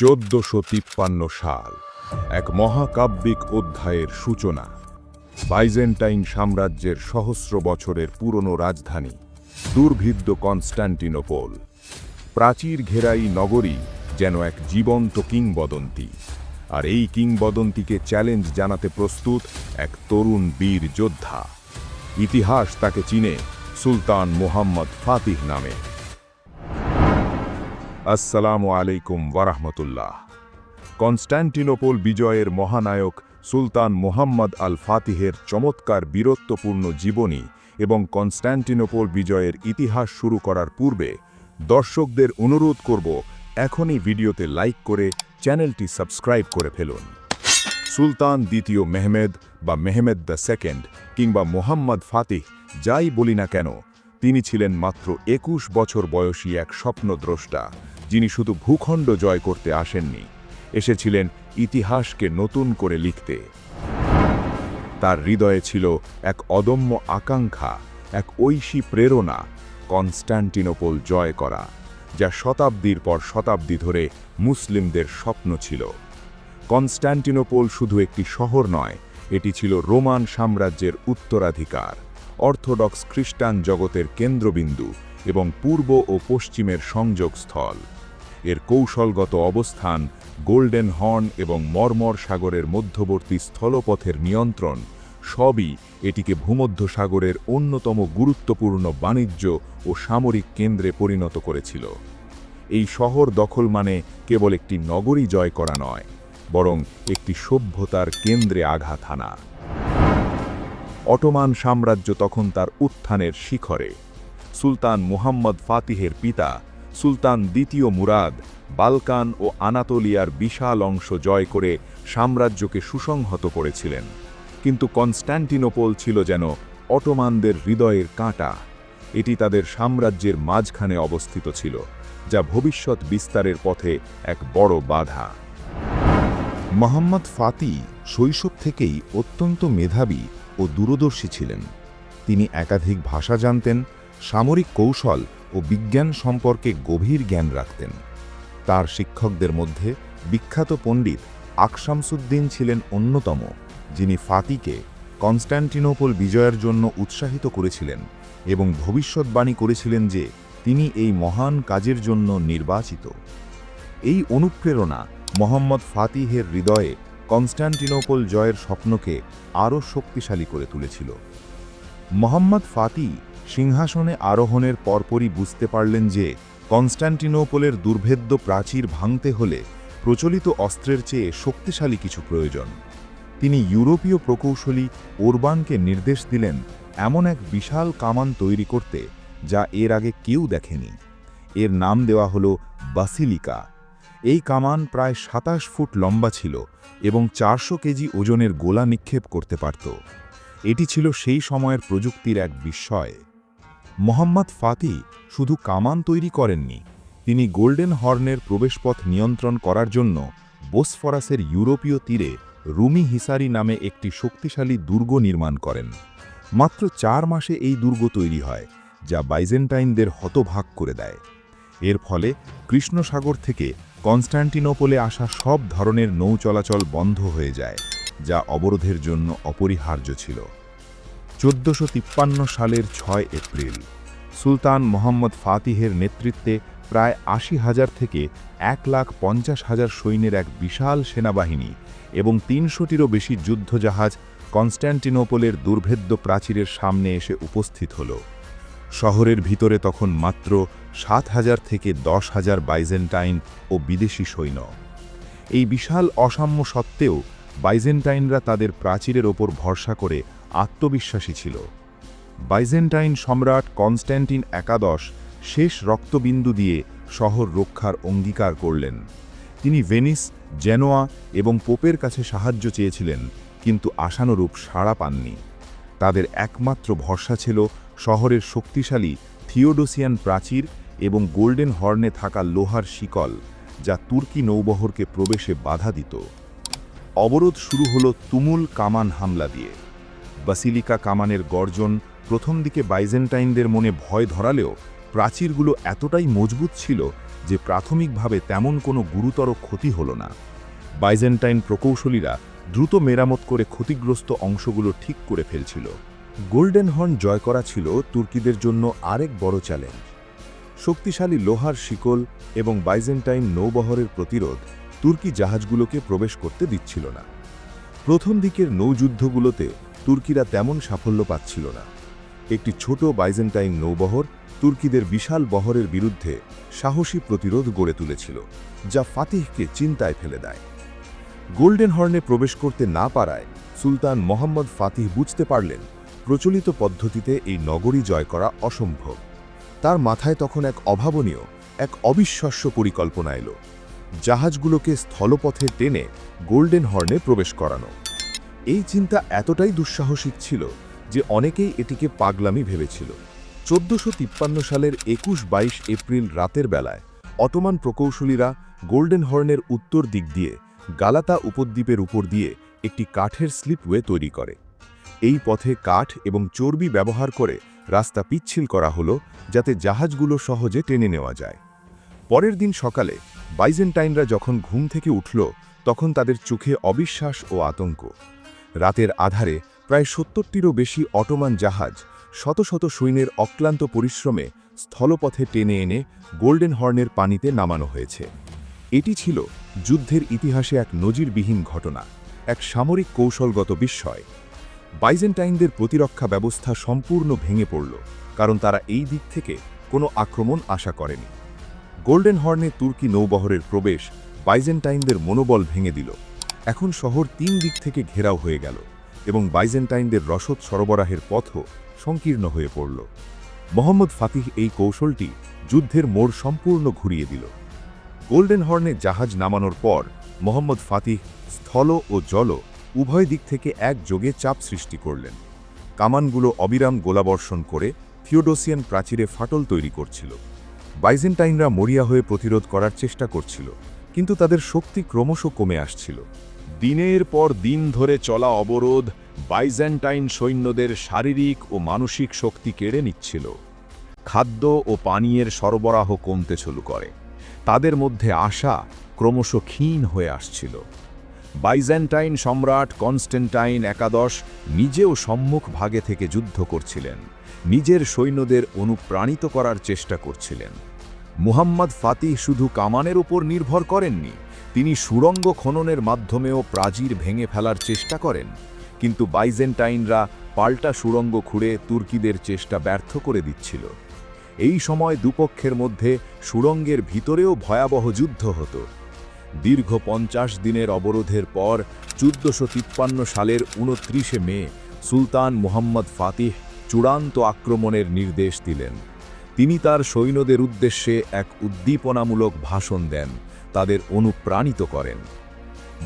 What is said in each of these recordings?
চোদ্দশো তিপ্পান্ন সাল, এক মহাকাব্যিক অধ্যায়ের সূচনা। বাইজেন্টাইন সাম্রাজ্যের সহস্র বছরের পুরনো রাজধানী দুর্ভিদ্য কনস্ট্যান্টিনোপল প্রাচীর ঘেরাই নগরী যেন এক জীবন্ত কিংবদন্তি, আর এই কিংবদন্তিকে চ্যালেঞ্জ জানাতে প্রস্তুত এক তরুণ বীর যোদ্ধা। ইতিহাস তাকে চিনে সুলতান মোহাম্মদ ফাতিহ নামে। আসসালামু আলাইকুম ওয়ারাহমতুল্লাহ। কনস্ট্যান্টিনোপল বিজয়ের মহানায়ক সুলতান মোহাম্মদ আল ফাতিহের চমৎকার বীরত্বপূর্ণ জীবনী এবং কনস্ট্যান্টিনোপল বিজয়ের ইতিহাস শুরু করার পূর্বে দর্শকদের অনুরোধ করব এখনই ভিডিওতে লাইক করে চ্যানেলটি সাবস্ক্রাইব করে ফেলুন। সুলতান দ্বিতীয় মেহমেদ বা মেহমেদ দ্য সেকেন্ড কিংবা মোহাম্মদ ফাতিহ যাই বলি না কেন, তিনি ছিলেন মাত্র একুশ বছর বয়সী এক স্বপ্নদ্রষ্টা। যিনি শুধু ভূখণ্ড জয় করতে আসেননি, এসেছিলেন ইতিহাসকে নতুন করে লিখতে। তার হৃদয়ে ছিল এক অদম্য আকাঙ্ক্ষা, এক ঐশী প্রেরণা কনস্ট্যান্টিনোপল জয় করা, যা শতাব্দীর পর শতাব্দী ধরে মুসলিমদের স্বপ্ন ছিল। কনস্ট্যান্টিনোপল শুধু একটি শহর নয়, এটি ছিল রোমান সাম্রাজ্যের উত্তরাধিকার, অর্থোডক্স খ্রিস্টান জগতের কেন্দ্রবিন্দু এবং পূর্ব ও পশ্চিমের সংযোগস্থল। এর কৌশলগত অবস্থান, গোল্ডেন হর্ন এবং মর্মর সাগরের মধ্যবর্তী স্থলপথের নিয়ন্ত্রণ, সবই এটিকে ভূমধ্যসাগরের অন্যতম গুরুত্বপূর্ণ বাণিজ্য ও সামরিক কেন্দ্রে পরিণত করেছিল। এই শহর দখল মানে কেবল একটি নগরী জয় করা নয়, বরং একটি সভ্যতার কেন্দ্রে আঘাত হানা। অটোমান সাম্রাজ্য তখন তার উত্থানের শিখরে। সুলতান মুহাম্মদ ফাতিহের পিতা সুলতান দ্বিতীয় মুরাদ, বালকান ও আনাতোলিয়ার বিশাল অংশ জয় করে সাম্রাজ্যকে সুসংহত করেছিলেন। কিন্তু কনস্ট্যান্টিনোপল ছিল যেন অটোমানদের হৃদয়ের কাঁটা। এটি তাদের সাম্রাজ্যের মাঝখানে অবস্থিত ছিল, যা ভবিষ্যৎ বিস্তারের পথে এক বড় বাধা। মোহাম্মদ ফাতি শৈশব থেকেই অত্যন্ত মেধাবী ও দূরদর্শী ছিলেন। তিনি একাধিক ভাষা জানতেন, সামরিক কৌশল ও বিজ্ঞান সম্পর্কে গভীর জ্ঞান রাখতেন। তার শিক্ষকদের মধ্যে বিখ্যাত পণ্ডিত আকশামসুদ্দিন ছিলেন অন্যতম, যিনি ফাতিকে কনস্ট্যান্টিনোপল বিজয়ের জন্য উৎসাহিত করেছিলেন এবং ভবিষ্যৎবাণী করেছিলেন যে তিনি এই মহান কাজের জন্য নির্বাচিত। এই অনুপ্রেরণা মোহাম্মদ ফাতিহের হৃদয়ে কনস্ট্যান্টিনোপল জয়ের স্বপ্নকে আরও শক্তিশালী করে তুলেছিল। মোহাম্মদ ফাতি সিংহাসনে আরোহণের পরপরই বুঝতে পারলেন যে কনস্ট্যান্টিনোপলের দুর্ভেদ্য প্রাচীর ভাঙতে হলে প্রচলিত অস্ত্রের চেয়ে শক্তিশালী কিছু প্রয়োজন। তিনি ইউরোপীয় প্রকৌশলী ওরবানকে নির্দেশ দিলেন এমন এক বিশাল কামান তৈরি করতে, যা এর আগে কেউ দেখেনি। এর নাম দেওয়া হল বাসিলিকা। এই কামান প্রায় সাতাশ ফুট লম্বা ছিল এবং চারশো কেজি ওজনের গোলা নিক্ষেপ করতে পারত। এটি ছিল সেই সময়ের প্রযুক্তির এক বিস্ময়। মোহাম্মদ ফাতি শুধু কামান তৈরি করেননি, তিনি গোল্ডেন হর্নের প্রবেশপথ নিয়ন্ত্রণ করার জন্য বোসফরাসের ইউরোপীয় তীরে রুমি হিসারি নামে একটি শক্তিশালী দুর্গ নির্মাণ করেন। মাত্র চার মাসে এই দুর্গ তৈরি হয়, যা বাইজেন্টাইনদের হতভাগ করে দেয়। এর ফলে কৃষ্ণসাগর থেকে কনস্ট্যান্টিনোপলে আসা সব ধরনের নৌ চলাচল বন্ধ হয়ে যায়, যা অবরোধের জন্য অপরিহার্য ছিল। চোদ্দশো সালের ছয় এপ্রিল, সুলতান মোহাম্মদ ফাতিহের নেতৃত্বে প্রায় আশি হাজার থেকে এক লাখ পঞ্চাশ হাজার সৈন্যের এক বিশাল সেনাবাহিনী এবং তিনশোটিরও বেশি যুদ্ধজাহাজ কনস্ট্যান্টিনোপলের দুর্ভেদ্য প্রাচীরের সামনে এসে উপস্থিত হল। শহরের ভিতরে তখন মাত্র সাত হাজার থেকে দশ হাজার বাইজেন্টাইন ও বিদেশি সৈন্য। এই বিশাল অসাম্য সত্ত্বেও বাইজেন্টাইনরা তাদের প্রাচীরের ওপর ভরসা করে আত্মবিশ্বাসী ছিল। বাইজেন্টাইন সম্রাট কনস্ট্যান্টিন একাদশ শেষ রক্তবিন্দু দিয়ে শহর রক্ষার অঙ্গীকার করলেন। তিনি ভেনিস, জেনোয়া এবং পোপের কাছে সাহায্য চেয়েছিলেন, কিন্তু আশানুরূপ সাড়া পাননি। তাদের একমাত্র ভরসা ছিল শহরের শক্তিশালী থিওডোসিয়ান প্রাচীর এবং গোল্ডেন হর্নে থাকা লোহার শিকল, যা তুর্কি নৌবহরকে প্রবেশে বাধা দিত। অবরোধ শুরু হলো তুমুল কামান হামলা দিয়ে। বাসিলিকা কামানের গর্জন প্রথম দিকে বাইজেন্টাইনদের মনে ভয় ধরালেও প্রাচীরগুলো এতটাই মজবুত ছিল যে প্রাথমিকভাবে তেমন কোনো গুরুতর ক্ষতি হল না। বাইজেন্টাইন প্রকৌশলীরা দ্রুত মেরামত করে ক্ষতিগ্রস্ত অংশগুলো ঠিক করে ফেলছিল। গোল্ডেন হর্ন জয় করা ছিল তুর্কিদের জন্য আরেক বড় চ্যালেঞ্জ। শক্তিশালী লোহার শিকল এবং বাইজেন্টাইন নৌবহরের প্রতিরোধ তুর্কি জাহাজগুলোকে প্রবেশ করতে দিচ্ছিল না। প্রথম দিকের নৌযুদ্ধগুলোতে তুর্কিরা তেমন সাফল্য পাচ্ছিল না। একটি ছোট বাইজেন্টাইন নৌবহর তুর্কিদের বিশাল বহরের বিরুদ্ধে সাহসী প্রতিরোধ গড়ে তুলেছিল, যা ফাতিহকে চিন্তায় ফেলে দেয়। গোল্ডেন হর্নে প্রবেশ করতে না পারায় সুলতান মোহাম্মদ ফাতিহ বুঝতে পারলেন প্রচলিত পদ্ধতিতে এই নগরী জয় করা অসম্ভব। তার মাথায় তখন এক অভাবনীয়, এক অবিশ্বাস্য পরিকল্পনা এলো, জাহাজগুলোকে স্থলপথে টেনে গোল্ডেন হর্নে প্রবেশ করানো। এই চিন্তা এতটাই দুঃসাহসিক ছিল যে অনেকেই এটিকে পাগলামি ভেবেছিল। চোদ্দশো সালের একুশ বাইশ এপ্রিল রাতের বেলায় অটোমান প্রকৌশলীরা গোল্ডেন হর্নের উত্তর দিক দিয়ে গালাতা উপদ্বীপের উপর দিয়ে একটি কাঠের স্লিপওয়ে তৈরি করে। এই পথে কাঠ এবং চর্বি ব্যবহার করে রাস্তা পিচ্ছিল করা হলো যাতে জাহাজগুলো সহজে টেনে নেওয়া যায়। পরের দিন সকালে বাইজেন্টাইনরা যখন ঘুম থেকে উঠল, তখন তাদের চোখে অবিশ্বাস ও আতঙ্ক। রাতের আধারে প্রায় সত্তরটিরও বেশি অটোমান জাহাজ শত শত সৈন্যের অক্লান্ত পরিশ্রমে স্থলপথে টেনে এনে গোল্ডেন হর্নের পানিতে নামানো হয়েছে। এটি ছিল যুদ্ধের ইতিহাসে এক নজিরবিহীন ঘটনা, এক সামরিক কৌশলগত বিস্ময়। বাইজেন্টাইনদের প্রতিরক্ষা ব্যবস্থা সম্পূর্ণ ভেঙে পড়ল, কারণ তারা এই দিক থেকে কোনো আক্রমণ আশা করেনি। গোল্ডেন হর্নে তুর্কি নৌবহরের প্রবেশ বাইজেন্টাইনদের মনোবল ভেঙে দিল। এখন শহর তিন দিক থেকে ঘেরাও হয়ে গেল এবং বাইজেন্টাইনদের রসদ সরবরাহের পথও সংকীর্ণ হয়ে পড়ল। মোহাম্মদ ফাতিহ এই কৌশলটি যুদ্ধের মোড় সম্পূর্ণ ঘুরিয়ে দিল। গোল্ডেন হর্নে জাহাজ নামানোর পর মোহাম্মদ ফাতিহ স্থল ও জল উভয় দিক থেকে একযোগে চাপ সৃষ্টি করলেন। কামানগুলো অবিরাম গোলাবর্ষণ করে থিওডোসিয়ান প্রাচীরে ফাটল তৈরি করছিল। বাইজেন্টাইনরা মরিয়া হয়ে প্রতিরোধ করার চেষ্টা করছিল, কিন্তু তাদের শক্তি ক্রমশ কমে আসছিল। দিনের পর দিন ধরে চলা অবরোধ বাইজ্যান্টাইন সৈন্যদের শারীরিক ও মানসিক শক্তি কেড়ে নিচ্ছিল। খাদ্য ও পানীয়ের সরবরাহ কমতে শুরু করে। তাদের মধ্যে আশা ক্রমশ ক্ষীণ হয়ে আসছিল। বাইজ্যান্টাইন সম্রাট কনস্টেন্টাইন একাদশ নিজেও সম্মুখ ভাগে থেকে যুদ্ধ করছিলেন, নিজের সৈন্যদের অনুপ্রাণিত করার চেষ্টা করছিলেন। মুহাম্মদ ফাতিহ শুধু কামানের উপর নির্ভর করেননি তিনি সুড়ঙ্গ খননের মাধ্যমেও প্রাচীর ভেঙে ফেলার চেষ্টা করেন, কিন্তু বাইজেন্টাইনরা পাল্টা সুড়ঙ্গ খুঁড়ে তুর্কিদের চেষ্টা ব্যর্থ করে দিচ্ছিল। এই সময় দুপক্ষের মধ্যে সুড়ঙ্গের ভিতরেও ভয়াবহ যুদ্ধ হতো। দীর্ঘ পঞ্চাশ দিনের অবরোধের পর চোদ্দশো তিপ্পান্ন সালের উনত্রিশে মে সুলতান মুহাম্মদ ফাতিহ চূড়ান্ত আক্রমণের নির্দেশ দিলেন। তিনি তার সৈন্যদের উদ্দেশ্যে এক উদ্দীপনামূলক ভাষণ দেন। তাদের অনুপ্রাণিত করেন।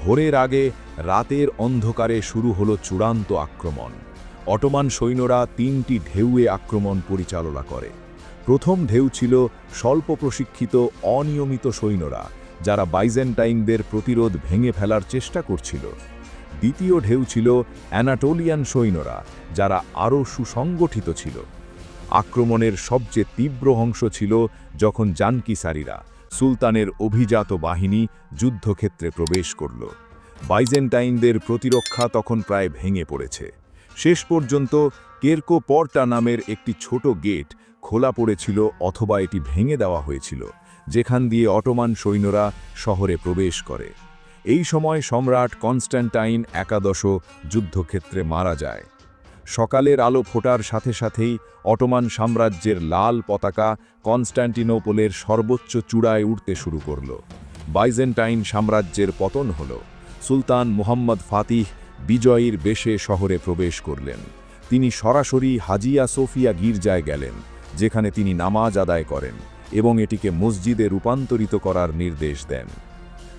ভোরের আগে রাতের অন্ধকারে শুরু হলো চূড়ান্ত আক্রমণ। অটোমান সৈন্যরা তিনটি ঢেউয়ে আক্রমণ পরিচালনা করে। প্রথম ঢেউ ছিল স্বল্প প্রশিক্ষিত অনিয়মিত সৈন্যরা, যারা বাইজেন্টাইনদের প্রতিরোধ ভেঙে ফেলার চেষ্টা করছিল। দ্বিতীয় ঢেউ ছিল অ্যানাটোলিয়ান সৈন্যরা, যারা আরও সুসংগঠিত ছিল। আক্রমণের সবচেয়ে তীব্র অংশ ছিল যখন জানকিসারিরা সুলতানের অভিজাত বাহিনী যুদ্ধক্ষেত্রে প্রবেশ করল। বাইজেন্টাইনদের প্রতিরক্ষা তখন প্রায় ভেঙে পড়েছে। শেষ পর্যন্ত কেরকো পর্টা নামের একটি ছোট গেট খোলা পড়েছিল অথবা এটি ভেঙে দেওয়া হয়েছিল, যেখান দিয়ে অটোমান সৈন্যরা শহরে প্রবেশ করে। এই সময় সম্রাট কনস্ট্যান্টাইন একাদশ যুদ্ধক্ষেত্রে মারা যায়। সকালের আলো ফোটার সাথে সাথেই অটোমান সাম্রাজ্যের লাল পতাকা কনস্ট্যান্টিনোপলের সর্বোচ্চ চূড়ায় উঠতে শুরু করল। বাইজেন্টাইন সাম্রাজ্যের পতন হল। সুলতান মুহাম্মদ ফাতিহ বিজয়ীর বেশে শহরে প্রবেশ করলেন। তিনি সরাসরি হাজিয়া সোফিয়া গির্জায় গেলেন, যেখানে তিনি নামাজ আদায় করেন এবং এটিকে মসজিদে রূপান্তরিত করার নির্দেশ দেন।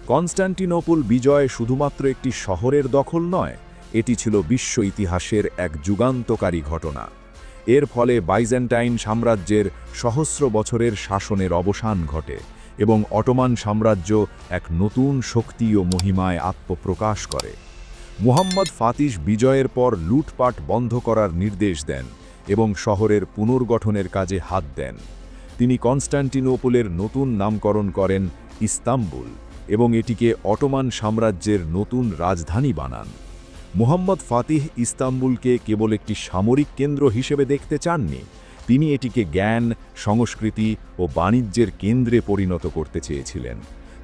কনস্ট্যান্টিনোপল বিজয় শুধুমাত্র একটি শহরের দখল নয় এটি ছিল বিশ্ব ইতিহাসের এক যুগান্তকারী ঘটনা। এর ফলে বাইজেন্টাইন সাম্রাজ্যের সহস্র বছরের শাসনের অবসান ঘটে এবং অটোমান সাম্রাজ্য এক নতুন শক্তি ও মহিমায় আত্মপ্রকাশ করে। মুহাম্মদ ফাতিশ বিজয়ের পর লুটপাট বন্ধ করার নির্দেশ দেন এবং শহরের পুনর্গঠনের কাজে হাত দেন। তিনি কনস্ট্যান্টিনোপলের নতুন নামকরণ করেন ইস্তাম্বুল এবং এটিকে অটোমান সাম্রাজ্যের নতুন রাজধানী বানান। মুহাম্মদ ফাতিহ ইস্তাম্বুলকে কেবল একটি সামরিক কেন্দ্র হিসেবে দেখতে চাননি, তিনি এটিকে জ্ঞান, সংস্কৃতি ও বাণিজ্যের কেন্দ্রে পরিণত করতে চেয়েছিলেন।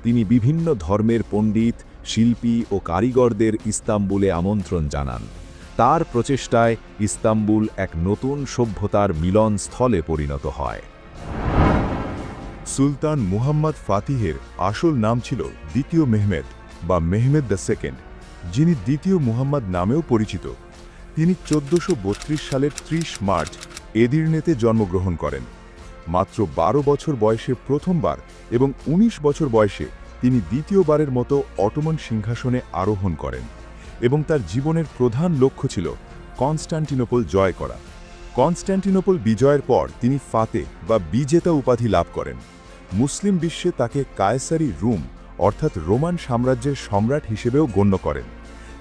তিনি বিভিন্ন ধর্মের পণ্ডিত, শিল্পী ও কারিগরদের ইস্তাম্বুলে আমন্ত্রণ জানান। তার প্রচেষ্টায় ইস্তাম্বুল এক নতুন সভ্যতার মিলনস্থলে পরিণত হয়। সুলতান মুহাম্মদ ফাতিহের আসল নাম ছিল দ্বিতীয় মেহমেদ বা মেহমেদ দ্য সেকেন্ড। যিনি দ্বিতীয় মুহাম্মদ নামেও পরিচিত। তিনি চোদ্দশো সালের ত্রিশ মার্চ এদিরনেতে জন্মগ্রহণ করেন। মাত্র বারো বছর বয়সে প্রথমবার এবং ১৯ বছর বয়সে তিনি দ্বিতীয়বারের মতো অটোমান সিংহাসনে আরোহণ করেন এবং তার জীবনের প্রধান লক্ষ্য ছিল কনস্ট্যান্টিনোপল জয় করা। কনস্ট্যান্টিনোপল বিজয়ের পর তিনি ফাতে বা বিজেতা উপাধি লাভ করেন। মুসলিম বিশ্বে তাকে কায়সারি রুম অর্থাৎ রোমান সাম্রাজ্যের সম্রাট হিসেবেও গণ্য করেন।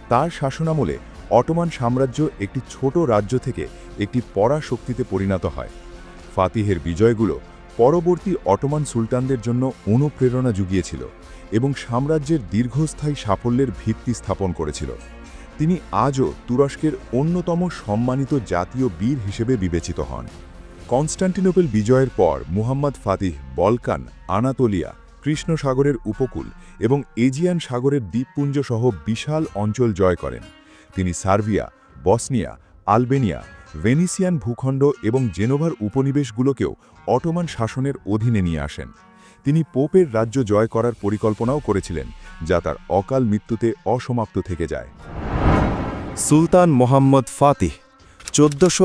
তার শাসনামলে অটোমান সাম্রাজ্য একটি ছোট রাজ্য থেকে একটি পরাশক্তিতে পরিণত হয়। ফাতিহের বিজয়গুলো পরবর্তী অটোমান সুলতানদের জন্য অনুপ্রেরণা জুগিয়েছিল এবং সাম্রাজ্যের দীর্ঘস্থায়ী সাফল্যের ভিত্তি স্থাপন করেছিল। তিনি আজও তুরস্কের অন্যতম সম্মানিত জাতীয় বীর হিসেবে বিবেচিত হন। কনস্ট্যান্টিনোপল বিজয়ের পর মুহাম্মদ ফাতিহ বলকান, আনাতোলিয়া কৃষ্ণ সাগরের উপকূল এবং এজিয়ান সাগরের দ্বীপপুঞ্জ সহ বিশাল অঞ্চল জয় করেন। তিনি সার্বিয়া, বসনিয়া, আলবেনিয়া, ভেনিসিয়ান ভূখণ্ড এবং জেনোভার উপনিবেশগুলোকেও অটোমান শাসনের অধীনে নিয়ে আসেন। তিনি পোপের রাজ্য জয় করার পরিকল্পনাও করেছিলেন, যা তার অকাল মৃত্যুতে অসমাপ্ত থেকে যায়। সুলতান মোহাম্মদ ফাতিহ চোদ্দশো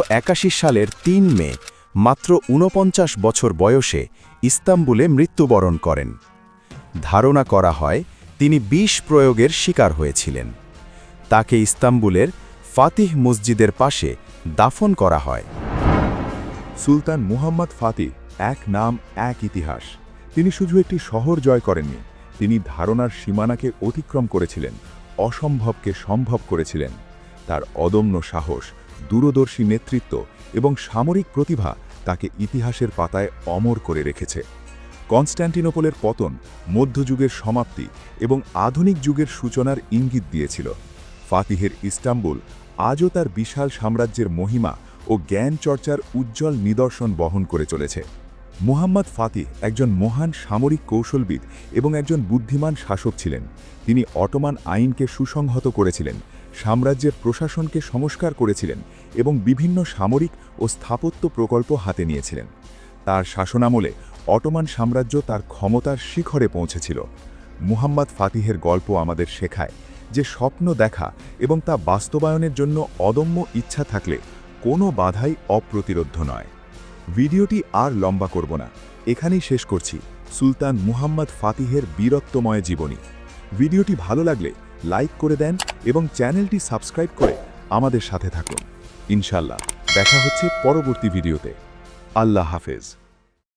সালের তিন মে, মাত্র ঊনপঞ্চাশ বছর বয়সে ইস্তাম্বুলে মৃত্যুবরণ করেন। ধারণা করা হয়, তিনি বিষ প্রয়োগের শিকার হয়েছিলেন। তাকে ইস্তাম্বুলের ফাতিহ মসজিদের পাশে দাফন করা হয়। সুলতান মুহাম্মদ ফাতিহ, এক নাম, এক ইতিহাস। তিনি শুধু একটি শহর জয় করেননি, তিনি ধারণার সীমানাকে অতিক্রম করেছিলেন, অসম্ভবকে সম্ভব করেছিলেন। তার অদম্য সাহস, দূরদর্শী নেতৃত্ব এবং সামরিক প্রতিভা তাকে ইতিহাসের পাতায় অমর করে রেখেছে। কনস্ট্যান্টিনোপলের পতন, মধ্যযুগের সমাপ্তি এবং আধুনিক যুগের সূচনার ইঙ্গিত দিয়েছিল। ফাতিহের ইস্তাম্বুল আজও তার বিশাল সাম্রাজ্যের মহিমা ও জ্ঞান চর্চার উজ্জ্বল নিদর্শন বহন করে চলেছে। মুহাম্মদ ফাতিহ একজন মহান সামরিক কৌশলবিদ এবং একজন বুদ্ধিমান শাসক ছিলেন। তিনি অটোমান আইনকে সুসংহত করেছিলেন সাম্রাজ্যের প্রশাসনকে সংস্কার করেছিলেন এবং বিভিন্ন সামরিক ও স্থাপত্য প্রকল্প হাতে নিয়েছিলেন। তার শাসনামলে অটোমান সাম্রাজ্য তার ক্ষমতার শিখরে পৌঁছেছিল। মুহাম্মদ ফাতিহের গল্প আমাদের শেখায় যে স্বপ্ন দেখা এবং তা বাস্তবায়নের জন্য অদম্য ইচ্ছা থাকলে কোনো বাধাই অপ্রতিরোধ্য নয়। ভিডিওটি আর লম্বা করব না। এখানেই শেষ করছি। সুলতান মুহাম্মদ ফাতিহের বীরত্বময় জীবনী। ভিডিওটি ভালো লাগলে লাইক করে দেন এবং চ্যানেলটি সাবস্ক্রাইব করে আমাদের সাথে থাকুন। ইনশাল্লাহ দেখা হচ্ছে পরবর্তী ভিডিওতে। আল্লাহ হাফেজ।